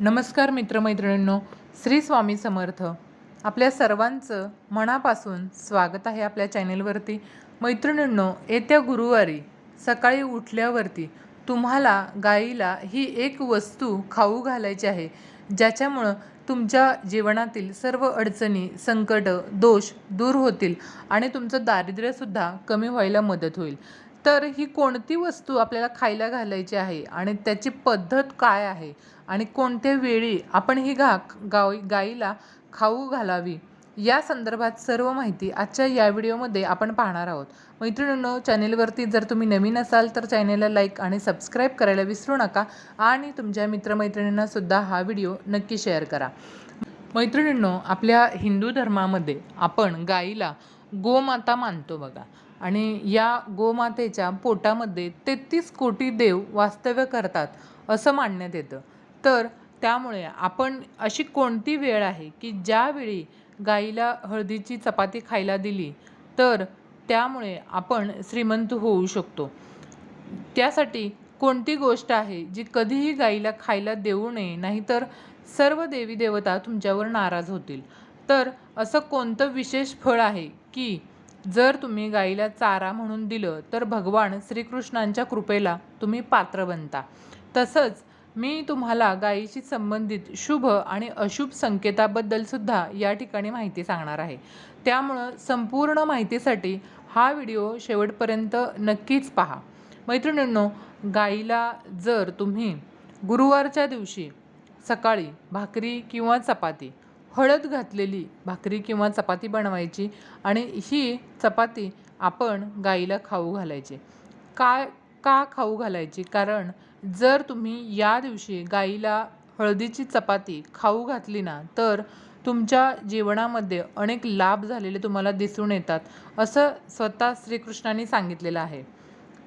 नमस्कार मित्रमैत्रिणींनो श्री स्वामी समर्थ. आपल्या सर्वांचं मनापासून स्वागत आहे आपल्या चॅनेलवरती. मैत्रिणींनो येत्या गुरुवारी सकाळी उठल्यावरती तुम्हाला गाईला ही एक वस्तू खाऊ घालायची आहे ज्याच्यामुळं तुमच्या जीवनातील सर्व अडचणी संकट दोष दूर होतील आणि तुमचं दारिद्र्यसुद्धा कमी व्हायला मदत होईल. तर ही कोणती वस्तू आपल्याला खायला घालायची आहे? आणि त्याची पद्धत काय आहे? आणि कोणत्या वेळी आपण ही घा गाई गाईला खाऊ घालावी? या संदर्भात सर्व माहिती आजच्या या व्हिडिओमध्ये आपण पाहणार आहोत. मैत्रिणींनो चॅनेलवरती जर तुम्ही नवीन असाल तर चॅनेलला लाईक आणि सबस्क्राईब करायला विसरू नका आणि तुमच्या मित्रमैत्रिणींना सुद्धा हा व्हिडिओ नक्की शेअर करा. मैत्रिणींनो आपल्या हिंदू धर्मामध्ये आपण गाईला गोमाता मानतो बघा. आणि या गोमातेच्या पोटामध्ये तेहतीस कोटी देव वास्तव्य करतात असं मानण्यात येतं. तर त्यामुळे आपण अशी कोणती वेळ आहे की ज्यावेळी गाईला हळदीची चपाती खायला दिली तर त्यामुळे आपण श्रीमंत होऊ शकतो. त्यासाठी कोणती गोष्ट आहे जी कधीही गाईला खायला देऊ नये नाहीतर सर्व देवी देवता तुमच्यावर नाराज होतील. तर असं कोणतं विशेष फळ आहे की जर तुम्ही गाईला चारा म्हणून दिलं तर भगवान श्रीकृष्णांच्या कृपेला तुम्ही पात्र बनता. तसंच मी तुम्हाला गायीशी संबंधित शुभ आणि अशुभ संकेताबद्दल सुद्धा या ठिकाणी माहिती सांगणार आहे. त्यामुळं संपूर्ण माहितीसाठी हा व्हिडिओ शेवटपर्यंत नक्कीच पहा. मैत्रिणींनो गाईला जर तुम्ही गुरुवारच्या दिवशी सकाळी भाकरी किंवा चपाती हळद घातलेली भाकरी किंवा चपाती बनवायची आणि ही चपाती आपण गाईला खाऊ घालायची. काय का खाऊ घालायची? कारण जर तुम्ही या दिवशी गाईला हळदीची चपाती खाऊ घातली ना तर तुमच्या जीवनामध्ये अनेक लाभ झालेले तुम्हाला दिसून येतात असं स्वतः श्रीकृष्णाने सांगितलेलं आहे.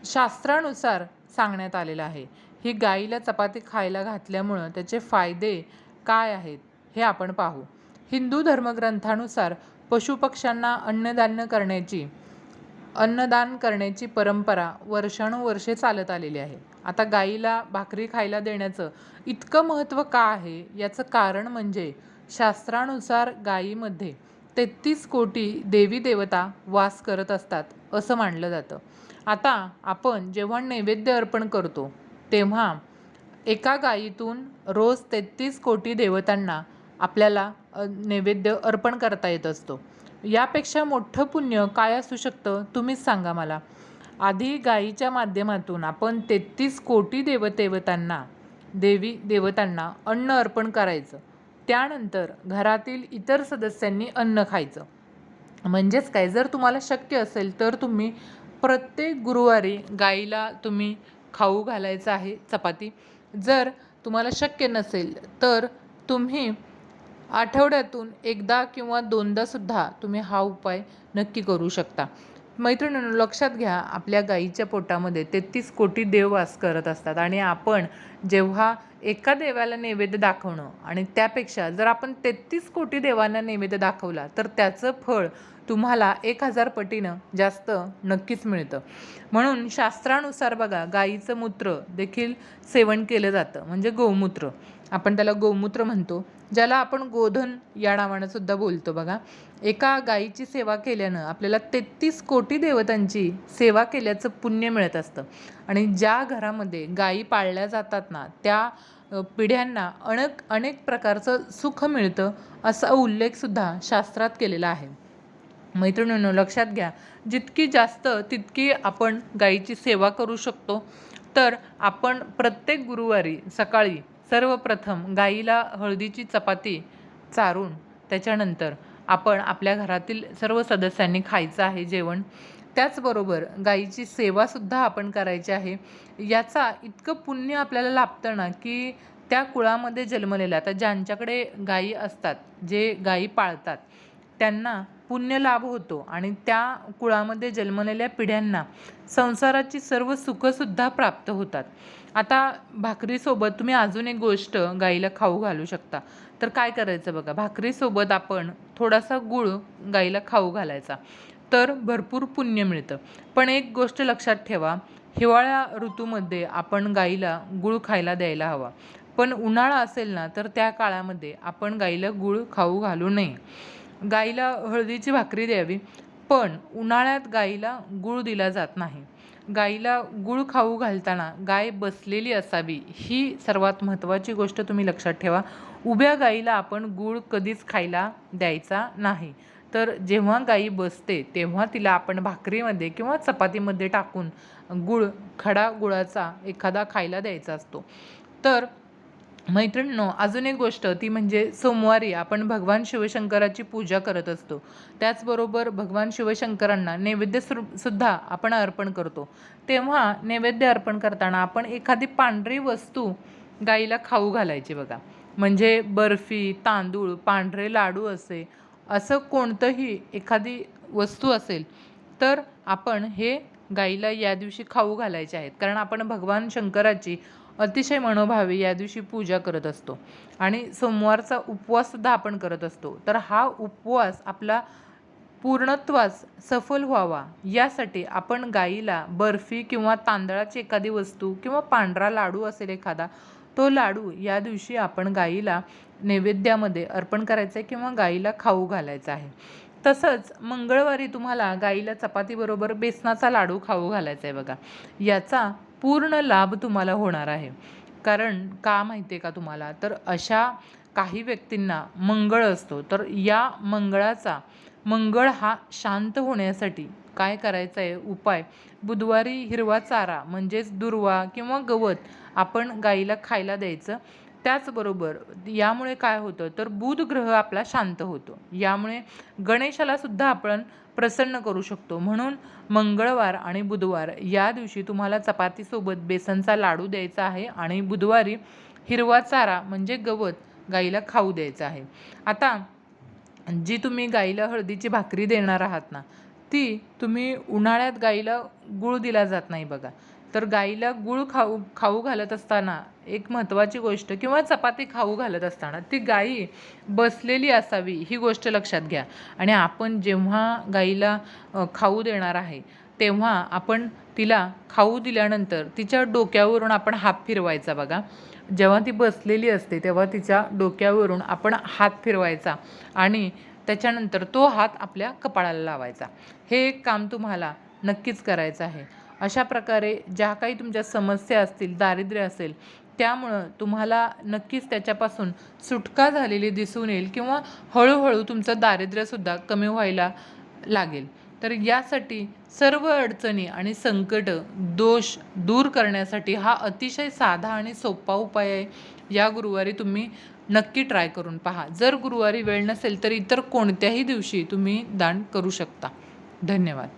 शास्त्रानुसार सांगण्यात आलेलं आहे ही गाईला चपाती खायला घातल्यामुळं त्याचे फायदे काय आहेत हे आपण पाहू. हिंदू धर्मग्रंथानुसार पशुपक्ष्यांना अन्नदान करण्याची अन्नदान करण्याची परंपरा वर्षानुवर्षे चालत आलेली आहे. आता गाईला भाकरी खायला देण्याचं इतकं महत्त्व का आहे? याचं कारण म्हणजे शास्त्रानुसार गायीमध्ये तेहतीस कोटी देवी देवता वास करत असतात असं मानलं जातं. आता आपण जेव्हा नैवेद्य अर्पण करतो तेव्हा एका गायीतून रोज तेहतीस कोटी देवतांना आपल्याला नैवेद्य अर्पण करता येत असतो. यापेक्षा मोठं पुण्य काय असू शकतं तुम्हीच सांगा मला. आधी गायीच्या माध्यमातून आपण तेहतीस कोटी देवदेवतांना देवी देवतांना अन्न अर्पण करायचं. त्यानंतर घरातील इतर सदस्यांनी अन्न खायचं. म्हणजेच काय जर तुम्हाला शक्य असेल तर तुम्ही प्रत्येक गुरुवारी गाईला तुम्ही खाऊ घालायचं आहे चपाती. जर तुम्हाला शक्य नसेल तर तुम्ही आठवड्यातून एकदा किंवा दोनदासुद्धा तुम्ही हा उपाय नक्की करू शकता. मैत्रिणींनो लक्षात घ्या आपल्या गाईच्या पोटामध्ये तेहतीस कोटी देव वास करत असतात आणि आपण जेव्हा एका देवाला नैवेद्य दाखवणं आणि त्यापेक्षा जर आपण तेहतीस कोटी देवांना नैवेद्य दाखवला तर त्याचं फळ तुम्हाला एक हजार पटीनं जास्त नक्कीच मिळतं. म्हणून शास्त्रानुसार बघा गाईचं मूत्र देखील सेवन केलं जातं म्हणजे गोमूत्र. आपण त्याला गोमूत्र म्हणतो ज्याला आपण गोधन या नावानं सुद्धा बोलतो बघा. एका गाईची सेवा केल्यानं आपल्याला तेहतीस कोटी देवतांची सेवा केल्याचं पुण्य मिळत असतं. आणि ज्या घरामध्ये गायी पाळल्या जातात ना त्या पिढ्यांना अनेक अनेक प्रकारचं सुख मिळतं असा उल्लेखसुद्धा शास्त्रात केलेला आहे. मैत्रिणींनो लक्षात घ्या जितकी जास्त तितकी आपण गाईची सेवा करू शकतो. तर आपण प्रत्येक गुरुवारी सकाळी सर्वप्रथम गाईला हळदीची चपाती चारून त्याच्यानंतर आपण आपल्या घरातील सर्व सदस्यांनी खायचं आहे जेवण. त्याचबरोबर गाईची सेवासुद्धा आपण करायची आहे. याचा इतकं पुण्य आपल्याला लाभतं ना की त्या कुळामध्ये जन्मलेल्या आता ज्यांच्याकडे गायी असतात जे गायी पाळतात त्यांना पुण्य लाभ होतो आणि त्या कुळामध्ये जन्मलेल्या पिढ्यांना संसाराची सर्व सुखंसुद्धा प्राप्त होतात. आता भाकरीसोबत तुम्ही अजून एक गोष्ट गाईला खाऊ घालू शकता. तर काय करायचं बघा भाकरीसोबत आपण थोडासा गूळ गाईला खाऊ घालायचा. तर भरपूर पुण्य मिळतं. पण एक गोष्ट लक्षात ठेवा हिवाळ्या ऋतूमध्ये आपण गाईला गूळ खायला द्यायला हवा. पण उन्हाळा असेल ना तर त्या काळामध्ये आपण गाईला गूळ खाऊ घालू नये. गाईला हळदीची भाकरी द्यावी पण उन्हाळ्यात गाईला गूळ दिला जात नाही. गाईला गूळ खाऊ घालताना गाय बसलेली असावी ही सर्वात महत्त्वाची गोष्ट तुम्ही लक्षात ठेवा. उभ्या गाईला आपण गूळ कधीच खायला द्यायचा नाही. तर जेव्हा गाई बसते तेव्हा तिला आपण भाकरीमध्ये किंवा चपातीमध्ये टाकून गूळ खडा गुळाचा एखादा खायला द्यायचा असतो. तर मैत्रिणींनो अजून एक गोष्ट ती म्हणजे सोमवारी आपण भगवान शिवशंकराची पूजा करत असतो. त्याचबरोबर भगवान शिवशंकरांना नैवेद्य सु- सुद्धा आपण अर्पण करतो. तेव्हा नैवेद्य अर्पण करताना आपण एखादी पांढरी वस्तू गाईला खाऊ घालायची बघा. म्हणजे बर्फी तांदूळ पांढरे लाडू असे असं कोणतंही एखादी वस्तू असेल तर आपण हे गाईला या दिवशी खाऊ घालायचे आहेत. कारण आपण भगवान शंकराची अतिशय मनोभावे या दिवशी पूजा करत असतो. आणि सोमवारचा उपवाससुद्धा आपण करत असतो. तर हा उपवास आपला पूर्णत्वास सफल व्हावा यासाठी आपण गाईला बर्फी किंवा तांदळाची एखादी वस्तू किंवा पांढरा लाडू असेल एखादा तो लाडू या दिवशी आपण गाईला नैवेद्यामध्ये अर्पण करायचं आहे किंवा गाईला खाऊ घालायचा आहे. तसंच मंगळवारी तुम्हाला गाईला चपातीबरोबर बेसनाचा लाडू खाऊ घालायचा आहे बघा. याचा पूर्ण लाभ तुम्हाला होणार आहे. कारण का माहिती आहे का तुम्हाला? तर अशा काही व्यक्तींना मंगळ असतो. तर या मंगळाचा मंगळ हा शांत होण्यासाठी काय करायचं आहे उपाय. बुधवारी हिरवा चारा म्हणजेच दुर्वा किंवा गवत आपण गाईला खायला द्यायचं. त्याचबरोबर यामुळे काय होतं? तर बुध ग्रह आपला शांत होतो. यामुळे गणेशाला सुद्धा आपण प्रसन्न करू शकतो. म्हणून मंगळवार आणि बुधवार या दिवशी तुम्हाला चपातीसोबत बेसनचा लाडू द्यायचा आहे आणि बुधवारी हिरवा चारा म्हणजे गवत गाईला खाऊ द्यायचं आहे. आता जी तुम्ही गाईला हळदीची भाकरी देणार आहात ना ती तुम्ही उन्हाळ्यात गाईला गूळ दिला जात नाही बघा. तर गाईला गूळ खाऊ खाऊ घालत असताना एक महत्त्वाची गोष्ट किंवा चपाती खाऊ घालत असताना ती गाई बसलेली असावी ही गोष्ट लक्षात घ्या. आणि आपण जेव्हा गाईला खाऊ देणार आहे तेव्हा आपण तिला खाऊ दिल्यानंतर तिच्या डोक्यावरून आपण हात फिरवायचा बघा. जेव्हा ती बसलेली असते तेव्हा तिच्या डोक्यावरून आपण हात फिरवायचा आणि त्याच्यानंतर तो हात आपल्या कपाळाला लावायचा. हे एक काम तुम्हाला नक्कीच करायचं आहे. अशा प्रकारे ज्या काही तुमच्या समस्या असतील दारिद्र्य असेल त्यामुळं तुम्हाला नक्कीच त्याच्यापासून सुटका झालेली दिसून येईल किंवा हळूहळू तुमचं दारिद्र्यसुद्धा कमी व्हायला लागेल. तर यासाठी सर्व अडचणी आणि संकट दोष दूर करण्यासाठी हा अतिशय साधा आणि सोपा उपाय आहे. या गुरुवारी तुम्ही नक्की ट्राय करून पहा. जर गुरुवारी वेळ नसेल तर इतर कोणत्याही दिवशी तुम्ही दान करू शकता. धन्यवाद.